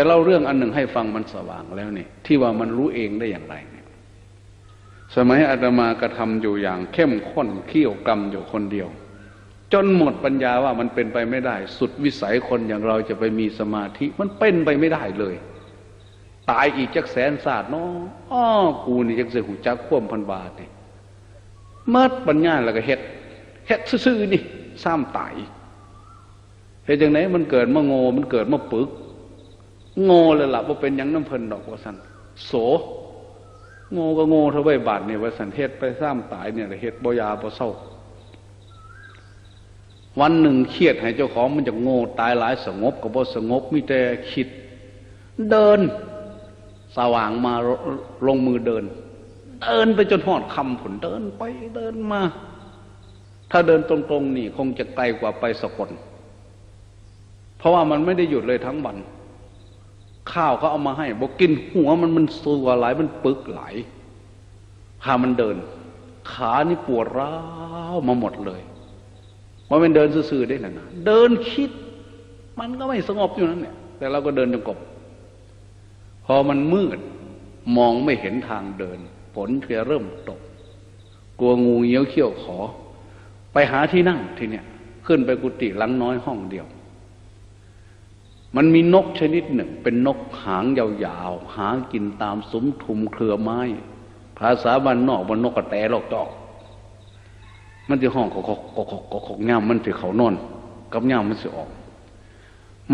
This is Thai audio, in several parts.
จะเล่าเรื่องอันหนึ่งให้ฟังมันสว่างแล้วนี่ที่ว่ามันรู้เองได้อย่างไรเนี่ยสมัยอาตมากระทำอยู่อย่างเข้มข้นเขี้ยวกรรมอยู่คนเดียว จนหมดปัญญาว่ามันเป็นไปไม่ได้ สุดวิสัยคนอย่างเราจะไปมีสมาธิมันเป็นไปไม่ได้เลย ตายอีกจักแสนศาสตร์เนาะอ้อกูนี่จักเสือหูจักคว่ำพันบาทนี่เมื่อปัญญาแล้วก็เฮ็ดเฮ็ดซื่อๆนี่ซ้ำตายเฮ็ดจังไหนมันเกิดมาโง่มันเกิดมาปึก โง่เลยล่ะว่าเป็นยังน้ำเพลินดอกว่าสันโสโง่ก็โง่เท่าใบบาทเนี่ยว่าสันเฮ็ดไปซ้ำตายเนี่ยเฮ็ดบยาบเศร้า วันหนึ่งเครียดให้เจ้าของมันจะโง่ตายหลายสงบก็บ่สงบมีแต่คิด เดิน สว่างมาลงมือเดิน เดินไปจนหอดคำผลเดินไปเดินมา ถ้าเดินตรงๆนี่ คงจะไกลกว่าไปสกลเพราะว่ามันไม่ได้หยุดเลยทั้งวัน ข้าวเขาเอามาให้บอกกินหัวมันมันสัวไหลมันปึกไหลพามันเดิน ขานี่ปวดร้าวมาหมดเลยว่ามันเดินซื่อๆได้นะเดินคิด มันก็ไม่สงบอยู่นั่นเนี่ย แต่เราก็เดินจงกบพอมันมืด มองไม่เห็นทางเดินฝนจะเริ่มตก กลัวงูเงี้ยวเขี้ยวขอ ไปหาที่นั่งทีเนี้ยขึ้นไปกุฏิหลังน้อยห้องเดียว มันมีนกชนิดหนึ่ง เป็นนกหางยาวๆ หากินตามสมทุมเครือไม้ ภาษาบ้านนอกมันนกกระแตหลอกจอก มันจะห้องกอกกอกกอกง่ามมันจะเขานอน กับง่ามมันจะออก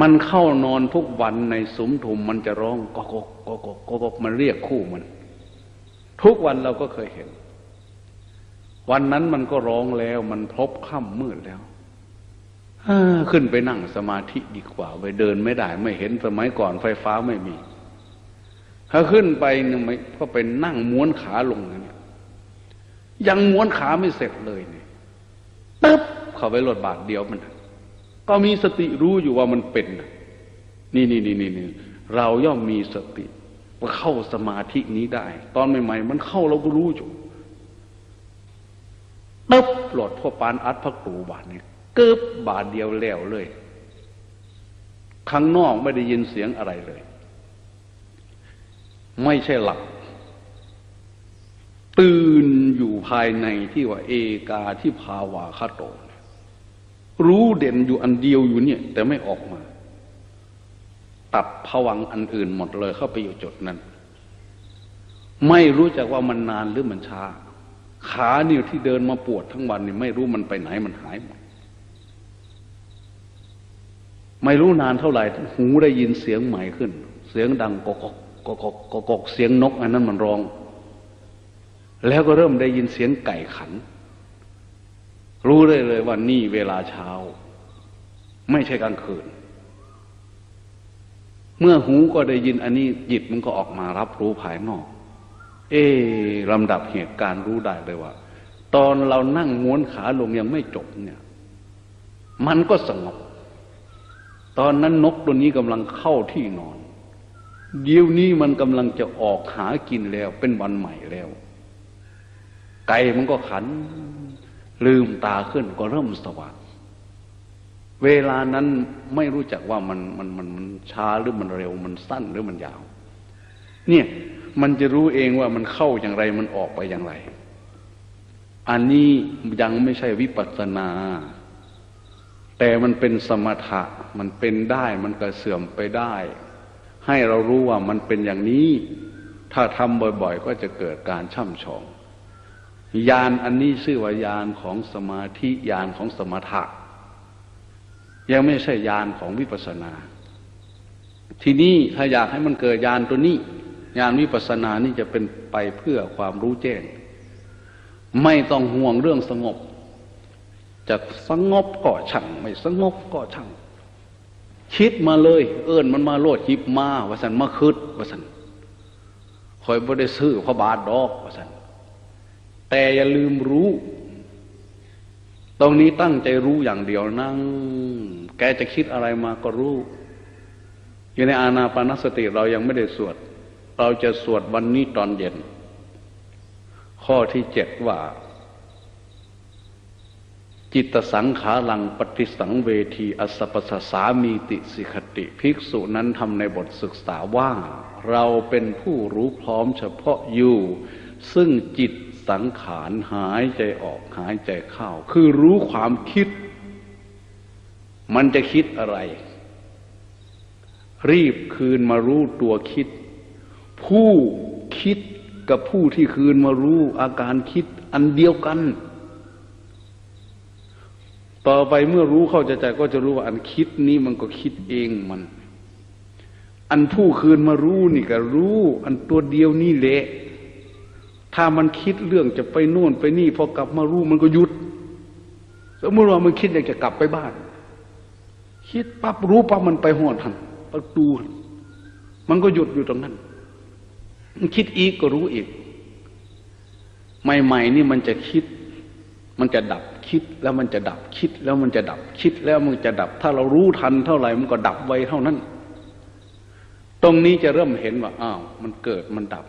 มันเข้านอนทุกวันในสมทุมมันจะร้องกอกกอกกอกกมันเรียกคู่มัน ทุกวันเราก็เคยเห็น วันนั้นมันก็ร้องแล้ว มันพบค่ำมืดแล้ว ขึ้นไปนั่งสมาธิดีกว่า ไปเดินไม่ได้ ไม่เห็นสมัยก่อนไฟฟ้าไม่มี ถ้าขึ้นไปนึงไม่ก็ไปนั่งม้วนขาลงเนี่ยยังม้วนขาไม่เสร็จเลยเนี่ยตึ๊บเข้าไปรถบาทเดียวมัน ก็มีสติรู้อยู่ว่ามันเป็นนี่นี่นี่นี่นี่เราย่อมมีสติว่าเข้าสมาธินี้ได้ ตอนใหม่ๆมันเข้าเราก็รู้อยู่ตึ๊บหลดพ่อปานอัดพระตูบาทเนี่ย เกิบบาทเดียวแล้วเลยข้างนอกไม่ได้ยินเสียงอะไรเลย ไม่ใช่หลับ ตื่นอยู่ภายในที่ว่า เอกาที่ภาวาคาโต รู้เด่นอยู่อันเดียวอยู่เนี่ย แต่ไม่ออกมา ตัดผวังอันอื่นหมดเลยเข้าไปอยู่จุดนั้น ไม่รู้จักว่ามันนานหรือมันช้า ขาเนี่ยที่เดินมาปวดทั้งวันนี่ไม่รู้มันไปไหนมันหายหมด ไม่รู้นานเท่าไหร่ หูได้ยินเสียงใหม่ขึ้น เสียงดังกอกกอกกกกเสียงนกอันนั้นมันร้อง แล้วก็เริ่มได้ยินเสียงไก่ขัน รู้ได้เลยว่านี่เวลาเช้า ไม่ใช่กลางคืน เมื่อหูก็ได้ยินอันนี้จิตมันก็ออกมารับรู้ภายนอก เอลำดับเหตุการณ์รู้ได้เลยว่า ตอนเรานั่งม้วนขาลงยังไม่จบเนี่ย มันก็สงบ ตอนนั้นนกตัวนี้กำลังเข้าที่นอน เดี๋ยวนี้มันกำลังจะออกหากินแล้วเป็นวันใหม่แล้ว ไก่มันก็ขัน ลืมตาขึ้นก็เริ่มสว่างเวลานั้นไม่รู้จักว่ามันมันมันมันช้าหรือมันเร็วมันสั้นหรือมันยาว เนี่ยมันจะรู้เองว่ามันเข้าอย่างไรมันออกไปอย่างไร อันนี้ยังไม่ใช่วิปัสสนา แต่มันเป็นสมถะมันเป็นได้มันก็เสื่อมไปได้ ให้เรารู้ว่ามันเป็นอย่างนี้ ถ้าทำบ่อยๆ ก็จะเกิดการช่ำชองยานอันนี้ชื่อว่ายานของสมาธิยานของสมถะ ยังไม่ใช่ยานของวิปัสนา ทีนี้ถ้าอยากให้มันเกิดยานตัวนี้ยานวิปัสนานี่จะเป็นไปเพื่อความรู้แจ้ง ไม่ต้องห่วงเรื่องสงบ จะสงบก็ช่างไม่สงบก็ช่าง คิดมาเลย เอิญมันมาโลดจิบมาว่าสันมาคืดว่าสันคอยบ่ได้ซื้อพระบาทดอกว่าสันแต่อย่าลืมรู้ ตรงนี้ตั้งใจรู้อย่างเดียวนั่ง แกจะคิดอะไรมาก็รู้ อยู่ในอาณาปานสติเรายังไม่ได้สวด เราจะสวดวันนี้ตอนเย็น ข้อที่เจ็ดว่า จิตสังขารังปฏิสังเวทีอสปสสามีติสิกติภิกษุนั้นทำในบทศึกษาว่า เราเป็นผู้รู้พร้อมเฉพาะอยู่ ซึ่งจิตสังขารหายใจออกหายใจเข้า คือรู้ความคิด มันจะคิดอะไร รีบคืนมารู้ตัวคิด ผู้คิดกับผู้ที่คืนมารู้อาการคิดอันเดียวกัน ต่อไปเมื่อรู้เข้าใจใจก็จะรู้ว่าอันคิดนี้มันก็คิดเองมัน อันผู้คืนมารู้นี่ก็รู้ อันตัวเดียวนี่แหละถ้ามันคิดเรื่องจะไปโน่นไปนี่พอกลับมารู้มันก็หยุดสมมติว่ามันคิดอยากจะกลับไปบ้าน คิดปั๊บรู้ปั๊บมันไปหอดทันประตูมันก็หยุดอยู่ตรงนั้น มันคิดอีกก็รู้อีก ใหม่ ๆ นี่มันจะคิด มันจะดับ คิดแล้วมันจะดับคิดแล้วมันจะดับคิดแล้วมันจะดับ ถ้าเรารู้ทันเท่าไหร่มันก็ดับไวเท่านั้น ตรงนี้จะเริ่มเห็นว่าอ้าวมันเกิดมันดับ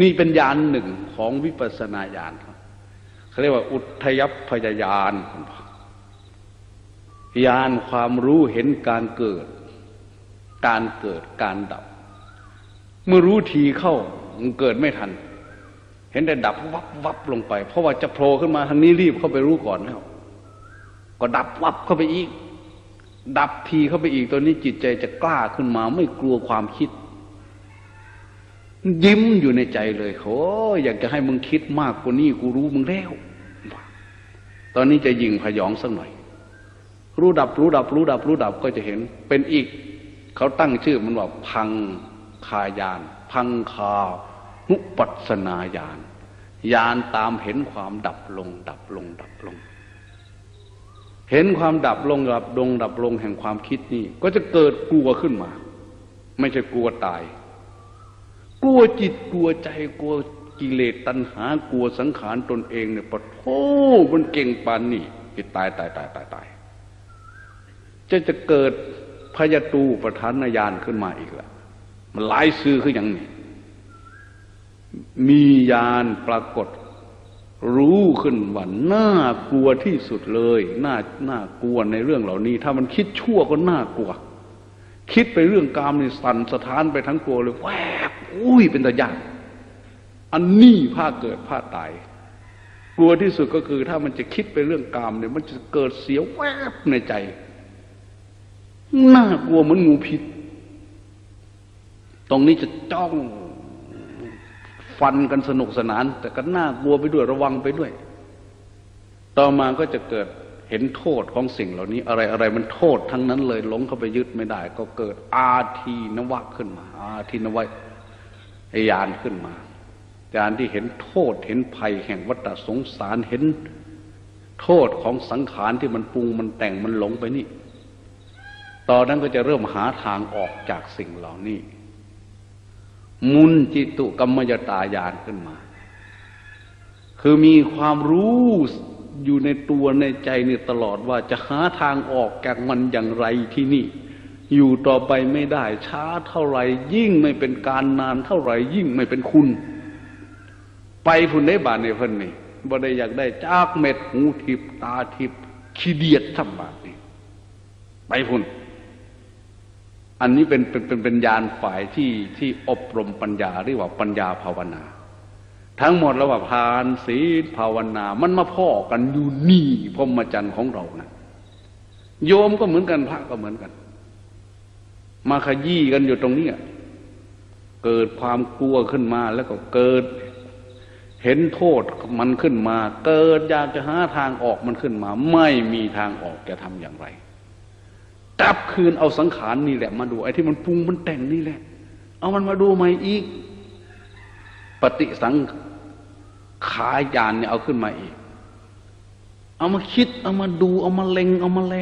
นี่เป็นญาณหนึ่งของวิปัสสนาญาณเขาเรียกว่าอุทยพยายานญาณความรู้เห็นการเกิด การเกิดการดับ เมื่อรู้ทีเข้ามันเกิดไม่ทัน เห็นแต่ดับวับวับลงไป เพราะว่าจะโผล่ขึ้นมาทางนี้รีบเข้าไปรู้ก่อนแล้วก็ดับวับเข้าไปอีก ดับทีเข้าไปอีกตัวนี้จิตใจจะกล้าขึ้นมา ไม่กลัวความคิด ยิ้มอยู่ในใจเลยโอ้อยากจะให้มึงคิดมากกว่านี้กูรู้มึงแล้ว ตอนนี้จะยิงพยองสักหน่อย รู้ดับรู้ดับ รู้ดับ รู้ดับก็จะเห็น เป็นอีก เขาตั้งชื่อมันว่าพังคายาน พังคา นุปัสนาญาณญาณตามเห็นความดับลง ดับลง ดับลง เห็นความดับลงดับลงดับลงแห่งความคิดนี่ ก็จะเกิดกลัวขึ้นมา ไม่ใช่กลัวตาย กลัวจิตกลัวใจกลัวกิเลสตัณหากลัวสังขารตนเองเนี่ยปะโทมันเก่งปานนี่จิตตายตายตายตายตายจะจะเกิดพยตูประธานญาณขึ้นมาอีกละมันหลายซื้อคืออย่างนี้ มียานปรากฏ รู้ขึ้นว่าน่ากลัวที่สุดเลยน่าน่ากลัวในเรื่องเหล่านี้ ถ้ามันคิดชั่วก็น่ากลัว คิดไปเรื่องกามนี่สั่นสะท้านไปทั้งตัวเลยแวบอุ้ยเป็นตะยานอันนี้ผ้าเกิดผ้าตายกลัวที่สุดก็คือ ถ้ามันจะคิดไปเรื่องกามเนี่ย มันจะเกิดเสียวแวบในใจน่ากลัวเหมือนงูพิษ ตรงนี้จะจ้อง ฟันกันสนุกสนาน แต่ก็น่ากลัวไปด้วยระวังไปด้วย ต่อมาก็จะเกิดเห็นโทษของสิ่งเหล่านี้ อะไรอะไรมันโทษทั้งนั้นเลยหลงเข้าไปยึดไม่ได้ ก็เกิดอาทีนวะขึ้นมา อาทีนวะยานขึ้นมายานที่เห็นโทษเห็นภัยแห่งวัฏสงสารเห็นโทษของสังขารที่มันปรุงมันแต่งมันหลงไปนี่ ตอนนั้นก็จะเริ่มหาทางออกจากสิ่งเหล่านี้ มุนจิตุกรรมยตายานขึ้นมา คือมีความรู้อยู่ในตัวในใจนี่ตลอดว่าจะหาทางออกจากมันอย่างไรที่นี่ อยู่ต่อไปไม่ได้ ช้าเท่าไหร่ยิ่งไม่เป็นการนานเท่าไหร่ยิ่งไม่เป็นคุณ ไปพุ่นได้บานในพันนี่บ่ได้อยากได้จากเม็ดหูทิพตาทิพขี้เดียดทำบาทนี่ไปพุ่น อันนี้เป็นเป็นเป็นปัญญาฝ่ายที่ที่อบรมปัญญาเรียกว่าปัญญาภาวนา ทั้งหมดระหว่าพานศีลภาวนา มันมาพ่อกันอยู่นี่พรหมจรรย์ของเรานะโยมก็เหมือนกันพระก็เหมือนกัน มาขยี้กันอยู่ตรงนี้เกิดความกลัวขึ้นมาแล้วก็เกิด เห็นโทษมันขึ้นมา เกิดอยากจะหาทางออกมันขึ้นมา ไม่มีทางออกจะทำอย่างไร กลับคืนเอาสังขารนี่แหละมาดูไอ้ที่มันปรุงมันแต่งนี่แหละ เอามันมาดูใหม่อีก ปฏิสังขายานเนี่ยเอาขึ้นมาอีก เอามาคิด เอามาดู เอามาเล็ง เอามาแล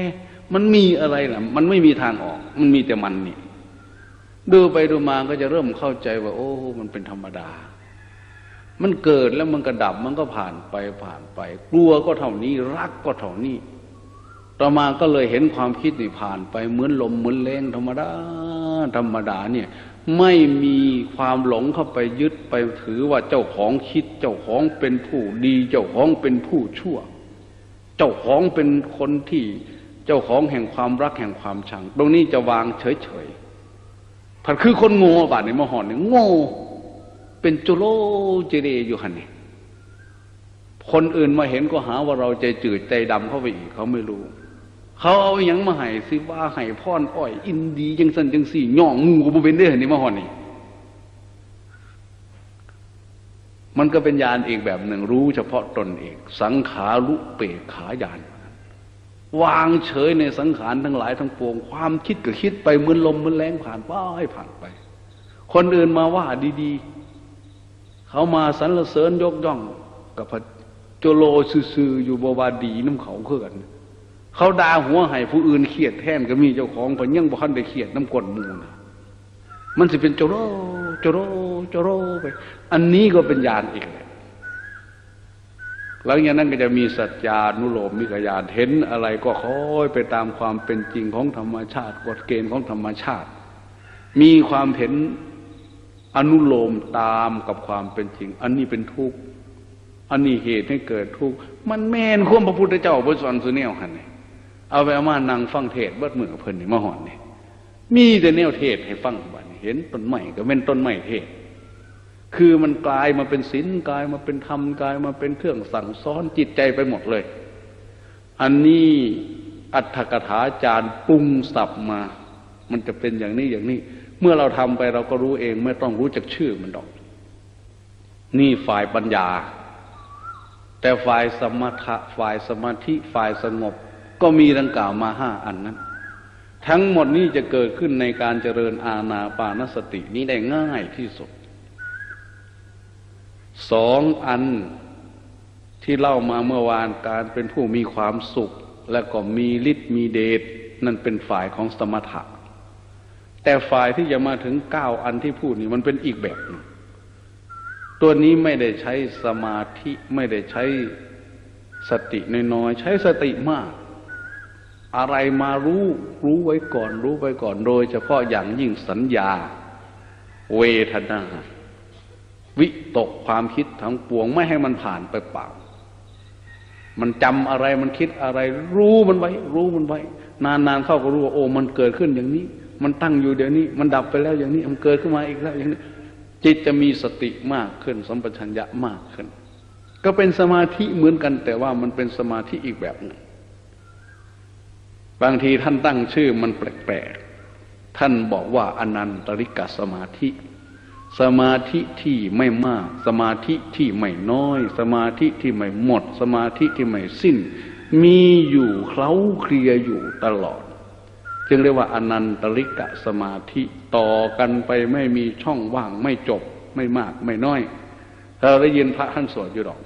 มันมีอะไรล่ะ มันไม่มีทางออก มันมีแต่มันนี่ดูไปดูมาก็จะเริ่มเข้าใจว่า โอ้ มันเป็นธรรมดา มันเกิดแล้วมันกระดับมันก็ผ่านไปผ่านไป กลัวก็เท่านี้ รักก็เท่านี้ ต่อมาก็เลยเห็นความคิดนี่ผ่านไปเหมือนลมเหมือนแรงธรรมดาธรรมดาเนี่ยไม่มีความหลงเข้าไปยึดไปถือว่าเจ้าของคิด เจ้าของเป็นผู้ดี เจ้าของเป็นผู้ชั่ว เจ้าของเป็นคนที่เจ้าของแห่งความรักแห่งความชัง ตรงนี้จะวางเฉยๆผัดคือคนโง่บาดในมหอนเนี่ยโง่ เป็นจุโลเจเรอยู่หันเนี่ยคนอื่นมาเห็นก็หาว่าเราใจจืดใจดำเข้าไปอีกเขาไม่รู้ เขาเอาอย่างมาให้สิว่าให้พ่อนอ้อย อินดีจังสันจังสี่ย่องงูก็บ่เป็นได้เห็นนี่มาหอนนี่มันก็เป็นญาณอีกแบบหนึ่งรู้เฉพาะตนเองสังขารุเปกขาญาณวางเฉยในสังขารทั้งหลายทั้งปวง ความคิดก็คิดไปเหมือนลมเหมือนแรงผ่านไปผ่านไป คนอื่นมาว่าดีๆ เขามาสรรเสริญยกย่องกับพระโจโลซื่อๆอยู่บวาดีน้ำเขาเขื่อน เขาด่าหัวให้ผู้อื่นเครียดแทนก็มีเจ้าของพยังบ่คันได้เครียดน้ำกลมูนมันจะเป็นโจโรโจโรโจโรไป อันนี้ก็เป็นญาณอีกแหละหลังจากนั้นก็จะมีสัจญานุโลมมิกญาณเห็นอะไรก็ค่อยไปตามความเป็นจริงของธรรมชาติกฎเกณฑ์ของธรรมชาติ มีความเห็นอนุโลมตามกับความเป็นจริง อันนี้เป็นทุกข์อันนี้เหตุให้เกิดทุกข์มันแม่นควมพระพุทธเจ้าพระสอนสุเนวหันนี่ เอาไปเอามานั่งฟังเทศเบิดมือเพิ่นนี่มาหอนนี่มีแต่แนวเทศให้ฟังบัดนี้เห็นต้นไม้ก็เป็นต้นไม้เทศ คือมันกลายมาเป็นศีลกลายมาเป็นธรรมกลายมาเป็นเครื่องสั่งสอนจิตใจไปหมดเลย อันนี้อัตถกถาจารย์ปรุงสับมา มันจะเป็นอย่างนี้อย่างนี้ เมื่อเราทำไปเราก็รู้เองไม่ต้องรู้จักชื่อมันดอก นี่ฝ่ายปัญญา แต่ฝ่ายสมถะฝ่ายสมาธิฝ่ายสงบ ก็มีดังกล่าวมาห้าอันนั้น ทั้งหมดนี้จะเกิดขึ้นในการเจริญอาณาปานสตินี้ได้ง่ายที่สุดสองอันที่เล่ามาเมื่อวานการเป็นผู้มีความสุข และก็มีฤทธิ์มีเดชนั่นเป็นฝ่ายของสมถะ แต่ฝ่ายที่จะมาถึงเก้าอันที่พูดนี่มันเป็นอีกแบบนึงตัวนี้ไม่ได้ใช้สมาธิไม่ได้ใช้สติน้อยๆใช้สติมาก อะไรมารู้รู้ไว้ก่อน รู้ไว้ก่อน โดยเฉพาะอย่างยิ่งสัญญา เวทนา วิตกความคิดทั้งปวงไม่ให้มันผ่านไปเปล่า มันจำอะไรมันคิดอะไร รู้มันไว้ รู้มันไว้ นานๆเข้าก็รู้ว่าโอ้มันเกิดขึ้นอย่างนี้ มันตั้งอยู่เดี๋ยวนี้ มันดับไปแล้วอย่างนี้ มันเกิดขึ้นมาอีกแล้วอย่างนี้ จิตจะมีสติมากขึ้นสัมปชัญญะมากขึ้น ก็เป็นสมาธิเหมือนกันแต่ว่ามันเป็นสมาธิอีกแบบหนึ่ง บางทีท่านตั้งชื่อมันแปลกๆ ท่านบอกว่าอนันตริกสมาธิ สมาธิที่ไม่มาก สมาธิที่ไม่น้อย สมาธิที่ไม่หมด สมาธิที่ไม่สิ้น มีอยู่เคล้าเคลียอยู่ตลอด จึงเรียกว่าอนันตริกะสมาธิต่อกันไปไม่มีช่องว่างไม่จบไม่มากไม่น้อยเราได้ยินพระท่านสวดอยู่ดอก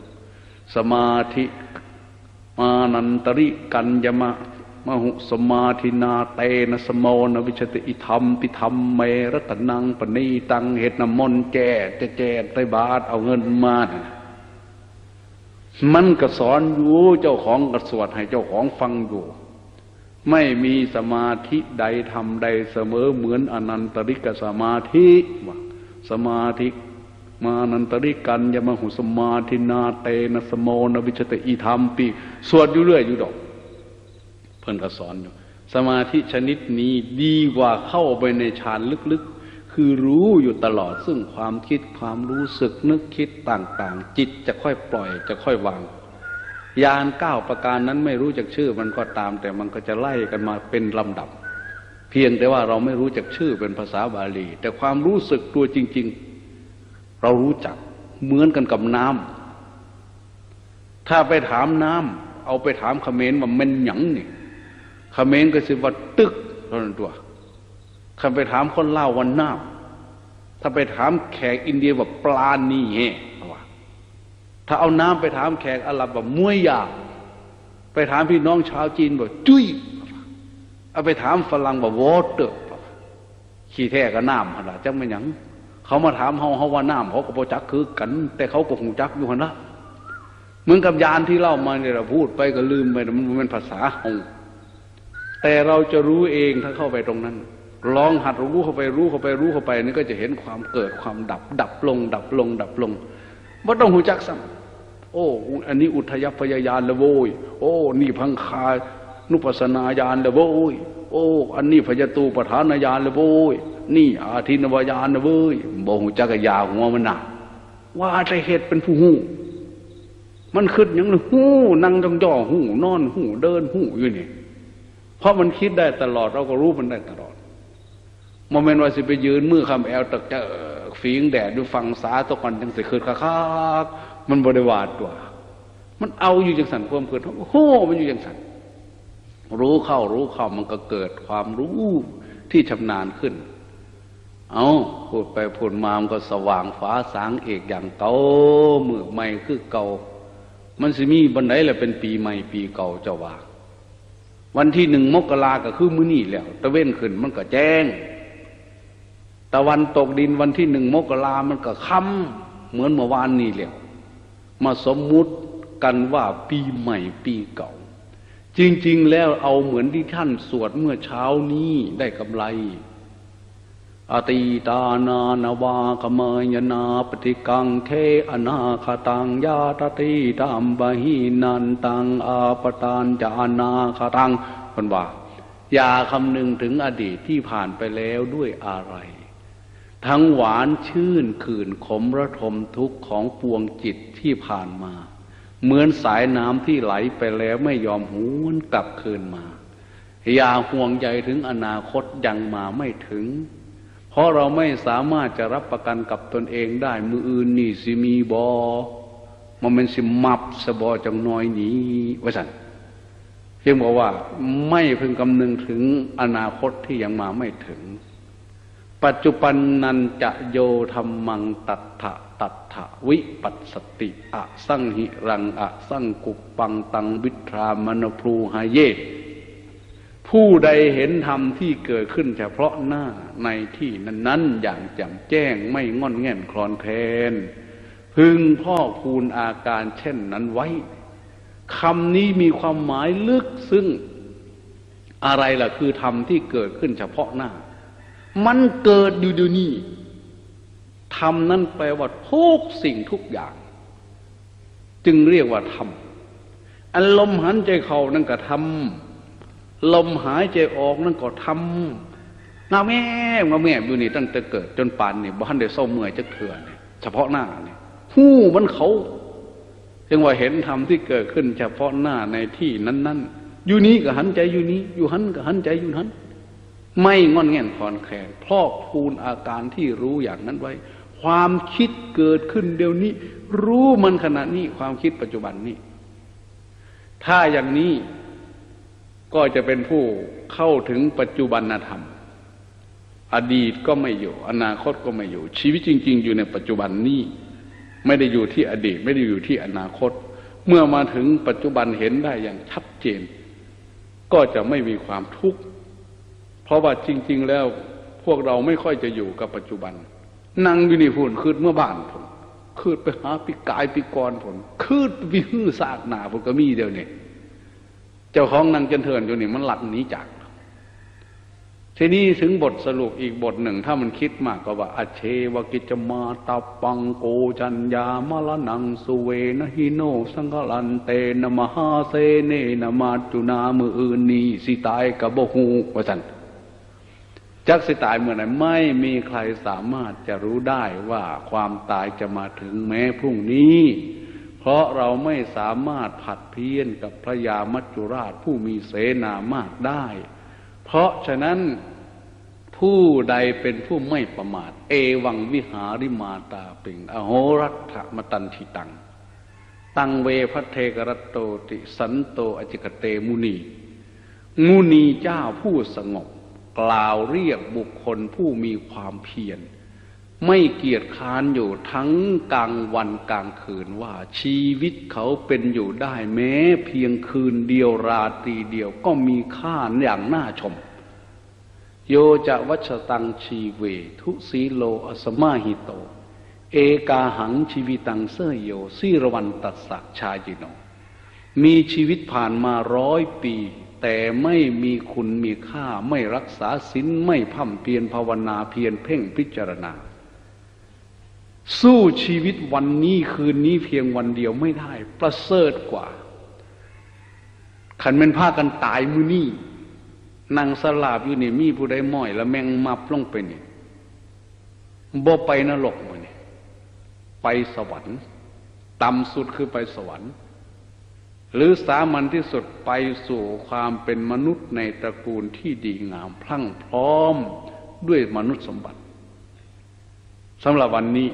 สมาธิมานันตริกัญญมะ มหุสมาธินาเตนะสมโมนวิชติอิธรรมปิธรรมเมรตนังปณีตังเหตุนมนแก่จะแจกไตบาทเอาเงินมานะมันก็สอนอยู่เจ้าของกระสวดให้เจ้าของฟังอยู่ ไม่มีสมาธิใดทำใดเสมอเหมือนอนันตริกสมาธิว่าสมาธิมานันตริกันยมหุสมาธินาเตนะสมโมนวิชติอิธรรมปีสวดอยู่เรื่อยอยู่ดอก เพิ่นก็สอนอยู่ สมาธิชนิดนี้ดีกว่าเข้าไปในฌานลึกๆ คือรู้อยู่ตลอดซึ่งความคิดความรู้สึกนึกคิดต่างๆ จิตจะค่อยปล่อยจะค่อยวางยานเก้าประการนั้นไม่รู้จักชื่อมันก็ตาม แต่มันก็จะไล่กันมาเป็นลำดับ เพียงแต่ว่าเราไม่รู้จักชื่อเป็นภาษาบาลี แต่ความรู้สึกตัวจริง ๆ เรารู้จักเหมือนกันกับน้ำถ้าไปถามน้ำเอาไปถามเขมรว่ามันหยังเนี่ย เขมรก็สิว่าตึกเท่านั้นตัวถ้าไปถามคนเล่าวันน้ำถ้าไปถามแขกอินเดียว่าปลานี่แฮว่าถ้าเอาน้ำไปถามแขกอาหรับว่ามวยยาไปถามพี่น้องชาวจีนว่าจุ้ยเอาไปถามฝรั่งว่าวอเตอร์ขี้แท้ก็น้ำขนาดจังไม่หยังเขามาถามเฮาเฮาว่าน้ำเขาก็บอจักคือกัน แต่เขาก็คงจักอยู่หันละเหมือนกับยานที่เล่ามาเนี่ยเราพูดไปก็ลืมไปมันเป็นภาษาเฮา แต่เราจะรู้เองถ้าเข้าไปตรงนั้น ลองหัดรู้เข้าไปรู้เข้าไปรู้เข้าไปนี่ก็จะเห็นความเกิดความดับ ดับลง ดับลง ดับลงว่าต้องหูจักซ้โอ้ อันนี้อุทยพยายานละโวยโอ้ นี่พังคานุปัสนาญาณละโวยโอ้ อันนี้พยตูปฐานญาณละโวยนี่อาทินวายานละเว้ยบ่หูจักยาหัวมันหนักว่าจะเหตุเป็นผู้หูมันขึ้นยังหูนั่งจ้องจ่อหูนอนหูเดินหูอยู่นี่ เพราะมันคิดได้ตลอด เราก็รู้มันได้ตลอดโมเมนต์ว่าสิไปยืนมือคำแอลตะเจอฝีงแดดดูฟังสาตะกันจังสิคืนคักมันบริวารตัว มันเอาอยู่จังสันความเกิดโอ้โหมันอยู่จังสันรู้เข้ารู้เข้ามันก็เกิดความรู้ที่ชำนาญขึ้น เอาพูดไปพูดมามันก็สว่างฟ้าสางเอกอย่างเก่าเมื่อใหม่คือเก่า มันสิมีบันไดแหละเป็นปีใหม่ปีเก่าเจ้าว่า วันที่หนึ่งมกราก็คือมื้อนี้แล้วตะเว้นขึ้นมันก็แจ้ง ตะวันตกดินวันที่หนึ่งมกรามันก็ค่ำเหมือนเมื่อวานนี้แล้วมาสมมุติกันว่าปีใหม่ปีเก่า จริง ๆ แล้วเอาเหมือนที่ท่านสวดเมื่อเช้านี้ได้กำไร อตีตานานาวากมยนาปฏิกังเทอนาคตังยาตติตามบหินันตังอาปตานจานาคตังคนว่าอย่าคำนึงถึงอดีตที่ผ่านไปแล้วด้วยอะไร ทั้งหวานชื่นขื่นขมระทมทุกข์ของปวงจิตที่ผ่านมา เหมือนสายน้ำที่ไหลไปแล้วไม่ยอมหวนกลับคืนมา อย่าห่วงใยถึงอนาคตยังมาไม่ถึง เพราะเราไม่สามารถจะรับประกันกับตนเองได้ มืออื่นนี่สิมีบอมันเป็นสิมับสบอจังน้อยนี้ว่าสันเพียงบอกว่าไม่พึงคำนึงถึงอนาคตที่ยังมาไม่ถึง ปัจจุบันนันจะโยธรรมังตัทธะตัทธะวิปัสสติอะ สังหิรังอะ สังกุปังตังวิทรามนพลูหายเย ผู้ใดเห็นธรรมที่เกิดขึ้นเฉพาะหน้าในที่นั้น ๆ อย่างแจ่มแจ้งไม่งอนแง่นคลอนแคลนพึงพ่อคูณอาการเช่นนั้นไว้คำนี้มีความหมายลึกซึ้งอะไรล่ะคือธรรมที่เกิดขึ้นเฉพาะหน้า มันเกิดอยู่เดี๋ยวนี้ธรรมนั้นแปลว่าทุกสิ่งทุกอย่าง จึงเรียกว่าธรรมอันลมหันใจเขานั่นก็ทำ ลมหายใจออกนั่นก็ทำงาแม่งาแม่อยู่นี่ตั้งแต่เกิด จนป่านนี่บ้านเดี๋ยวเศร้าเมื่อยจะเถื่อนเฉพาะหน้าเนี่ยหู้มันเขาจึงว่าเห็นธรรมที่เกิดขึ้น เฉพาะหน้าในที่นั้นๆอยู่นี้ก็หันใจอยู่นี้ อยู่หันก็หันใจอยู่นั้น ไม่งอนแง่นคอนแคลนพอกพูนอาการที่รู้อย่างนั้นไว้ ความคิดเกิดขึ้นเดี๋ยวนี้ รู้มันขณะนี้ความคิดปัจจุบันนี้ ถ้าอย่างนี้ ก็จะเป็นผู้เข้าถึงปัจจุบันธรรม อดีตก็ไม่อยู่ อนาคตก็ไม่อยู่ ชีวิตจริง ๆ อยู่ในปัจจุบันนี้ ไม่ได้อยู่ที่อดีต ไม่ได้อยู่ที่อนาคต เมื่อมาถึงปัจจุบันเห็นได้อย่างชัดเจน ก็จะไม่มีความทุกข์เพราะว่าจริง ๆ แล้วพวกเราไม่ค่อยจะอยู่กับปัจจุบัน นั่งอยู่ในฝุ่นคืดเมื่อบ้านผมคืดไปหาปีกายปีกรผมคืดไปหื้อซากหนาผมก็มีเดียวเนี่ย เจ้าของนางจันเทินอยู่นี่มันหลักหนีจากทีนี้ถึงบทสรุปอีกบทหนึ่ง ถ้ามันคิดมากก็ว่าอเชวกิจมาตาปังโกจัญญามลนังสุเวนหิโน สังกลันเตนมหาเสเนนมาจุนามืออื่นนีสิตายกับโบหูว่าสันจักสิตายเมื่อไหร่ไม่มีใครสามารถจะรู้ได้ว่าความตายจะมาถึงแม้พรุ่งนี้ เพราะเราไม่สามารถผัดเพี้ยนกับพระยามัจจุราชผู้มีเสนามากได้ เพราะฉะนั้นผู้ใดเป็นผู้ไม่ประมาท เอวังวิหาริมาตาปิง อโหรัตมตันทิตัง ตังเวพระเทกรตโตติสันโตอจิกเตมุนี มุนีเจ้าผู้สงบ กล่าวเรียกบุคคลผู้มีความเพียร ไม่เกียจค้านอยู่ทั้งกลางวันกลางคืนว่าชีวิตเขาเป็นอยู่ได้แม้ เพียงคืนเดียวราตรีเดียวก็มีค่าอย่างน่าชม โยจะวัชตังชีเว ทุสีโลอสมาหิโต เอกาหังชีวิตังเสยโยสิรวันตัสสะชาจิโน มีชีวิตผ่านมาร้อยปี แต่ไม่มีคุณมีค่าไม่รักษาศีลไม่พั่มเพียรภาวนาเพียรเพ่งพิจารณา สู้ชีวิตวันนี้คืนนี้เพียงวันเดียวไม่ได้ ประเสริฐกว่า ขันเป็นผ้ากันตายมือนี่นั่งสลาบอยู่นี่มีผู้ใดม้อย แล้วแมงมับลงไปนี่บ่ไปนรกมือนี่ไปสวรรค์ต่ำสุดคือไปสวรรค์ หรือสามัญที่สุดไปสู่ความเป็นมนุษย์ในตระกูลที่ดีงามพลั่งพร้อมด้วยมนุษย์สมบัติสำหรับวันนี้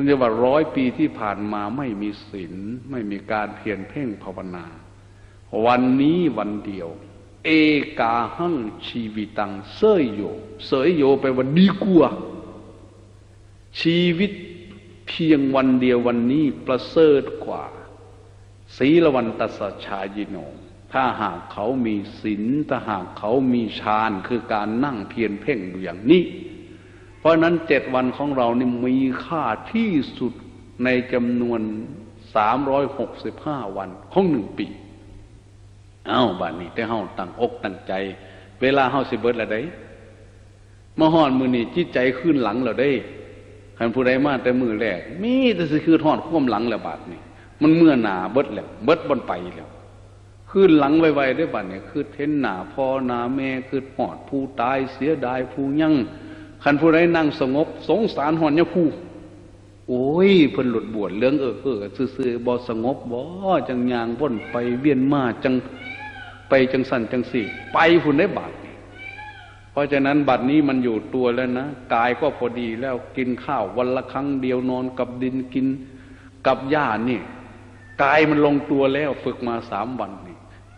ท่านจะว่าร้อยปีที่ผ่านมาไม่มีศีลไม่มีการเพียรเพ่งภาวนา วันนี้วันเดียว เอกาหังชีวิตังเสยโยเสยโยไปวันดีกว่าชีวิตเพียงวันเดียววันนี้ประเสริฐกว่าศีลวันตสชายิโนถ้าหากเขามีศีลถ้าหากเขามีฌานคือการนั่งเพียรเพ่งอยู่อย่างนี้ เพราะนั้นเจ็ดวันของเรานี่มีค่าที่สุดในจำนวนสามร้อยหกสิบห้าวันของหนึ่งปี เอ้าบ้านนี้แต่เฮาตั้งอกตั้งใจ เวลาเฮาสิเบิดละได้มาหอนมือนี่จิตใจขึ้นหลังเราได้คันผู้ใดมาแต่มือแรกมีแต่สิคือทอดข้มหลังแล้วบาดนี่มันเมื่อหนาเบิดแล้วเบิดบนไปแล้วขึ้นหลังไวๆได้บาดเนี่ยคือเทนหนาพ่อหนาแม่คือหอดผู้ตายเสียดายผู้ยั่ง คันผู้ใดนั่งสงบ สงสารหอนยะผู้โอ้ยเพิ่นหลุดบวชเรื่องเออเออซื่อๆบ่สงบบ่จังยางว่นไปเวียนมาจังไปจังสั่นจังสี่ ไปพุ่นได้บาดเพราะฉะนั้นบัดนี้มันอยู่ตัวแล้วนะกายก็พอดีแล้วกินข้าววันละครั้งเดียวนอนกับดินกินกับหญ้านี่กายมันลงตัวแล้วฝึกมาสามวันนี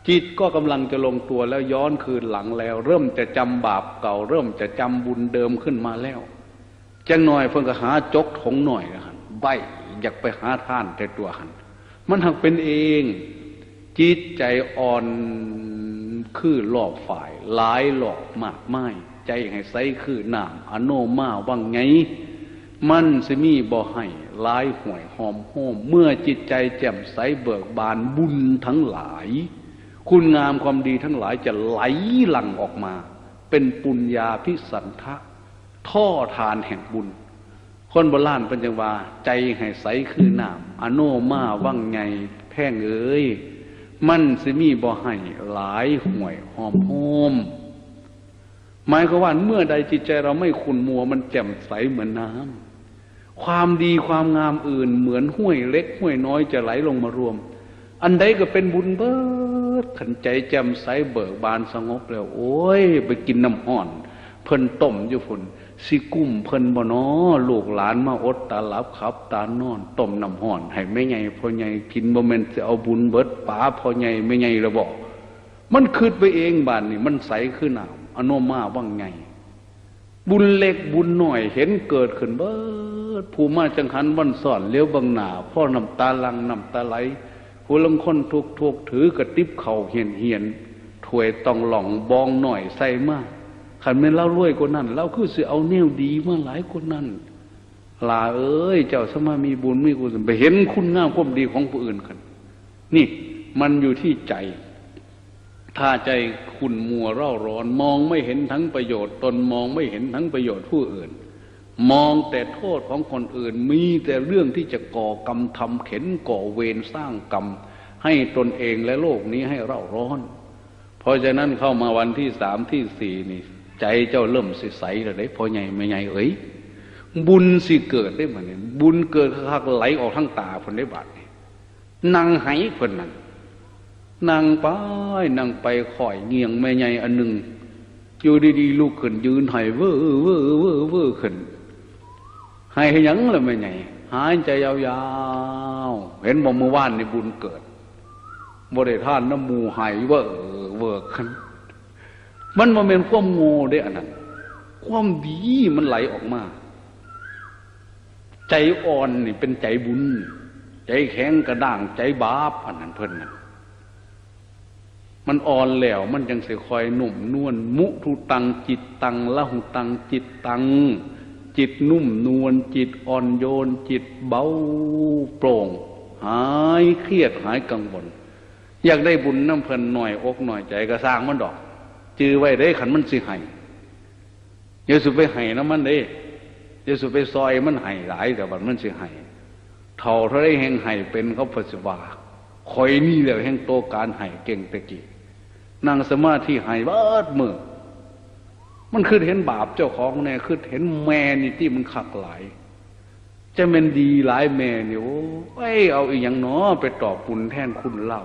จิตก็กำลังจะลงตัวแล้วย้อนคืนหลังแล้ว เริ่มจะจำบาปเก่า เริ่มจะจำบุญเดิมขึ้นมาแล้วจังหน่อยเพิ่งก็หาจกถงหน่อยนะฮะใบอยากไปหาท่านแต่ตัวหันมันหักเป็นเอง จิตใจอ่อนคือหลอกฝ่าย หลายหลอกมากไม้ใจให้ใสคือหนามอโนมาวังไง มันสิมีบ่ให้ลายห่วยหอมหอมเมื่อจิตใจแจ่มใสเบิกบานบุญทั้งหลาย คุณงามความดีทั้งหลายจะไหลหลั่งออกมา เป็นปุญญาพิสันทะ ท่อทานแห่งบุญ คนโบราณป็นจังว่าใจให้ใสคือนามอโนมาวังไงแพ่งเอ้ย มันสิมีบ่ให้หลายห่วยหอมหอมหมายก็ว่าเมื่อใดจิตใจเราไม่ขุนมัวมันแจ่มใสเหมือนน้ำความดีความงามอื่นเหมือนห้วยเล็กห้วยน้อยจะไหลลงมารวม อันใดก็เป็นบุญเบิด ขันใจแจ่มใสเบิกบานสงบแล้ว โอ้ย ไปกินน้ำห่อน เพิ่นต้มอยู่ฝนสิกุ้มเพิ่นบ่นอลูกหลานมาอดตาหลับขับ ตานอนต้มน้ำห่อน ให้แม่ใหญ่พ่อใหญ่กินบ่แม่นจะเอาบุญเบิดป๋าพ่อใหญ่แม่ใหญ่ระบอกมันคืดไปเองบ้านนี่มันใสขึ้นหนาวอโนมาว่างไง บุญเล็กบุญหน่อย เห็นเกิดขึ้นเบิดผู้มาจังหันวันสอนเลี้ยวบังหนาพ่อน้ำตาลังน้ำตาไหล ผู้ลงคนทุกทุกถือกระติบเข่าเหียนเหียนถวยต้องหล่องบองหน่อยใส่มากขันเป็นเล่ารวยกว่านั้นเราคือสิเอาแนวดีมาหลายคนนั้นลาเอ้ย เจ้าสมามีบุญมีกุศลไปเห็นคุณงามความดีของผู้อื่นกัน นี่มันอยู่ที่ใจ ถ้าใจคุณมัวเร่าร้อนมองไม่เห็นทั้งประโยชน์ ตนมองไม่เห็นทั้งประโยชน์ผู้อื่น มองแต่โทษของคนอื่นมีแต่เรื่องที่จะก่อกรรมทำเข็นก่อเวรสร้างกรรม ให้ตนเองและโลกนี้ให้เร่าร้อน เพราะฉะนั้นเข้ามาวันที่สามที่สี่นี่ ใจเจ้าเริ่มสิใสแล้วได้พอใหญ่ไม่ใหญ่เอ้ยบุญสิเกิดได้เหมือนบุญเกิดคักไหลออกทั้งตาคนได้บาดนี่นางไหคนนั้นนางไปนางไปข่อยเงียงแม่ใหญ่อันหนึ่งอยู่ดีๆลูกขึ้นยืนหายเวอเวอเวอเวอขึ้น ใหายยังเลยแม่ใหญ่หายใจยาวๆ เห็นบอกเมื่อวานในบุญเกิดบริท่านน้ำมูหายเวอเวอขึ้นมันมาเป็นความโง่ได้อันนั้น ความดีมันไหลออกมา ใจอ่อนนี่เป็นใจบุญ ใจแข็งกระด้าง ใจบาปอันนั้นเพิ่นนั่นมันอ่อนแล้วมันยังเสียคอยหนุ่มนวลมุทุตังจิตตังละหุตังจิตตัง จิตนุ่มนวลจิตอ่อนโยน จิตเบาโปร่ง หายเครียดหายกังวลอยากได้บุญน้ำเพลินหน่อยอกหน่อยใจก็สร้างมันดอก จือไว้ได้ขันมันสิให้เยสุไปให้น้ำมันเด้จะสุไปซอยมันไห้หลายแต่บัดมันสิไห้เท่าเท่าไรแห่งไห้เป็นเขาพสิวาคอยนี่แหละแห่งโตการไห้เก่งตะกี้นั่งสมาธิไห้เบิดมือ มันคือเห็นบาปเจ้าของเนี่ยคือเห็นแม่นี่ที่มันขักหลายจะเป็นดีหลายแม่เนี่ยโอ้ยเอาอีกอย่างเนาะไปตอบปุญแทนคุณเล่า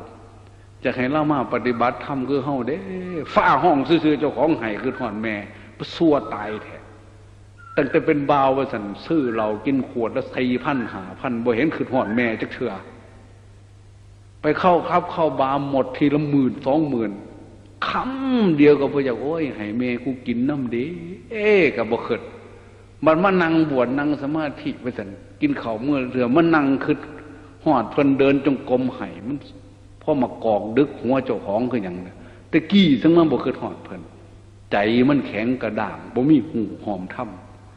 จะให้เล่ามาปฏิบัติธรรมคือเฮาเด้ฝ้าห้องซื่อเจ้าของไห้คือถอนแม่สัวตายแท้ตั้งแต่เป็นบาวว่าสันซื้อเรากินขวดแล้วสี่พันหาพันบ่เห็นคือหอนแม่จักเถื่อไปเข้าครับเข้าบาหมดทีละหมื่นสองหมื่น คำเดียวก็พอจะโอ้ยให้แม่กูกินน้ำดี เอ๊กับบ่เขิดมันมานั่งบวชนั่งสมาธิไปสันกินเขาเมื่อเรือมันนั่งคือหอดเพิ่นเดินจงกรมไห้มันพ่อมากอกดึกหัวเจ้าของคืออย่างนี้ตะกี้ซึ่งมันบ่คือหอดเพิ่นใจมันแข็งกระด่างบ่มีหูหอมถ้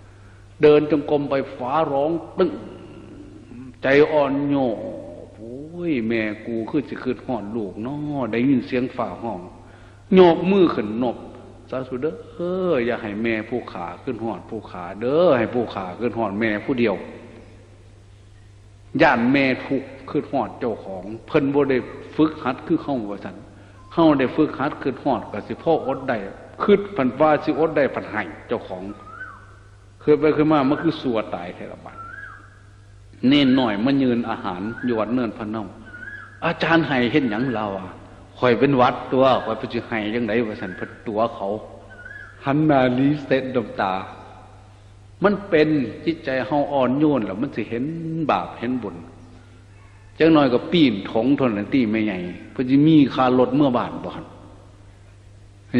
ำเดินจงกรมไปฟ้าร้องตึ้งใจอ่อนโยโอ้ยแม่กูคือจะคืดหอดลูกน้อได้ยินเสียงฝ่าห้อง โยกมือขึ้นนบสาสุเด้อเอออย่าให้แม่ผู้ขาขึ้นหอดผู้ขาเด้อให้ผู้ขาขึ้นหอดแม่ผู้เดียวย่านแม่ทุกขึ้นหอดเจ้าของ เพิ่นบ่ได้ฝึกหัดคือเข้าว่าสันเข้าได้ฝึกหัดขึ้นหอดกับสิพ่ออดได้คืดผันว่าสิอดได้ผันให้เจ้าของคือไปคือมามันคือสัวตายเทระบัดเน้นหน่อยมันยืนอาหารอยู่วัดเนินพนมอาจารย์ให้เห็นอย่างเราอะ คอยเป็นวัดตัวคอยไปจะให้ยังไงว่าสันพตัวเขา หันมาลีเซตดมตา มันเป็นจิตใจเฮาอ่อนโยนแล้วมันสิเห็นบาปเห็นบุญจังหน่อยก็ปีนถงทนนตีไม่ใหญ่เพราะจะมีคารถเมื่อบานบ่อน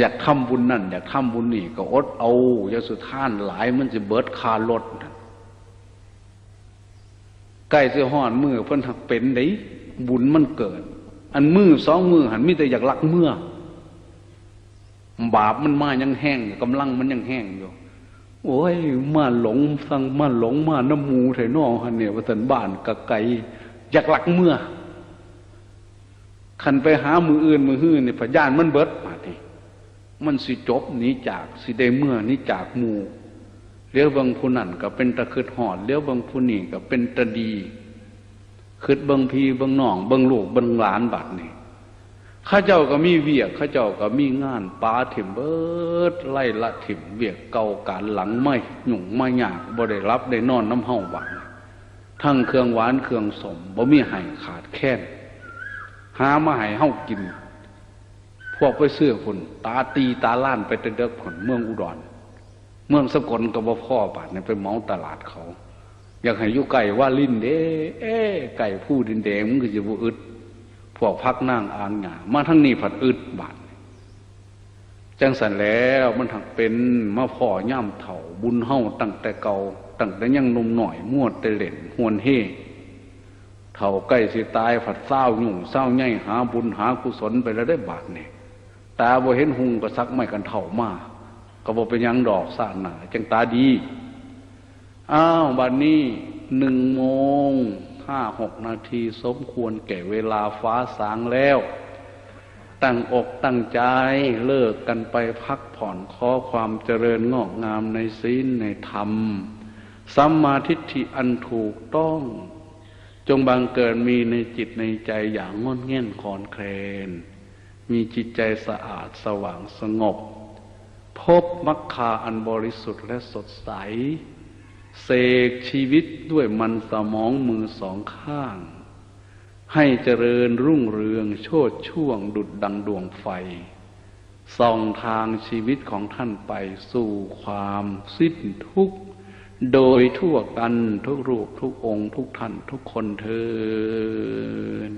อยากทำบุญนั่น อยากทำบุญนี่ ก็อดเอาอยาสุท่านหลายมันจะเบิดคารถใกล้จะห่อนมือเพิ่นหักเป็นไดบุญมันเกิด อันมือสองมือหันมิแต่อยากลักเมื่อบาปมันมายังแห้งกำลังมันยังแห้งอยู่โอ้ยมาหลงสั่งมาหลงมาน้ำมูไถนอหันเนี่ยว่าสันบ้านกะไก่อยากลักเมื่อขันไปหามืออื่นมือหื้อเนี่ยพยานมันเบิดมาทีมันสิจบหนีจากสิได้เมื่อนี้จากมูเลี้ยวบางผู้นั่นก็เป็นตะคืดหอดเลี้ยวบางผู้นี่ก็เป็นตะดี คืดบางพีบางหน่องบางลูกบางหลานบัดนี่ข้าเจ้าก็มีเวียกข้าเจ้าก็มีงานปาถิ่มเบิดไล่ละถิ่มเวียกเก่าการหลังไม่หยุ่งไม่ยากบ่ได้รับได้นอนน้ำเฮาบัดทั้งเครื่องหวานเครื่องสมบ่มีให้ขาดแค้นหามาให้เฮากิน พวกไปเสื้อฝุ่นตาตีตาล้านไปเด็กผลเมืองอุดร เมืองสกลกับพ่อบาดเนี่ยไปเมาตลาดเขา อยากให้ยุไก่ว่าลิ้นเด้เอ้ไก่ผู้ดินแดงมันคือจะบุอึดพวกพักนั่งอ่างหยามาทั้งนี้ผัดอึดบาดจังสันแล้วมันถักเป็นมาพ่อย่ำเถ่าบุญเฮาตั้งแต่เก่าตั้งแต่ยังนมหน่อยมวดเตเล่นหวนเฮเถ่าใกล้สิตายผัดเศร้าหยุ่งเศร้าใหญ่หาบุญหากุศลไปแล้วได้บาดเนี่ยตาบ่เห็นหุงก็ซักไม่กันเท่ามาก็บอกเป็นยังดอกสาหนาจังตาดี อ้าวบัดนนี้หนึ่งโมงห้าหกนาทีสมควรแก่เวลาฟ้าสางแล้ว ตั้งอกตั้งใจเลิกกันไปพักผ่อนขอความเจริญงอกงามในศีลในธรรมสัมมาทิฏฐิอันถูกต้อง จงบังเกิดมีในจิตในใจอย่างงอนเง่นคอนเคลน มีจิตใจสะอาดสว่างสงบ พบมัคคาอันบริสุทธิ์และสดใส เสกชีวิตด้วยมันสมองมือสองข้าง ให้เจริญรุ่งเรืองโชดช่วงดุดดังดวงไฟ ส่องทางชีวิตของท่านไปสู่ความสิ้นทุกข์ โดยทั่วกันทุกรูปทุกองค์ ทุกท่านทุกคนเทิน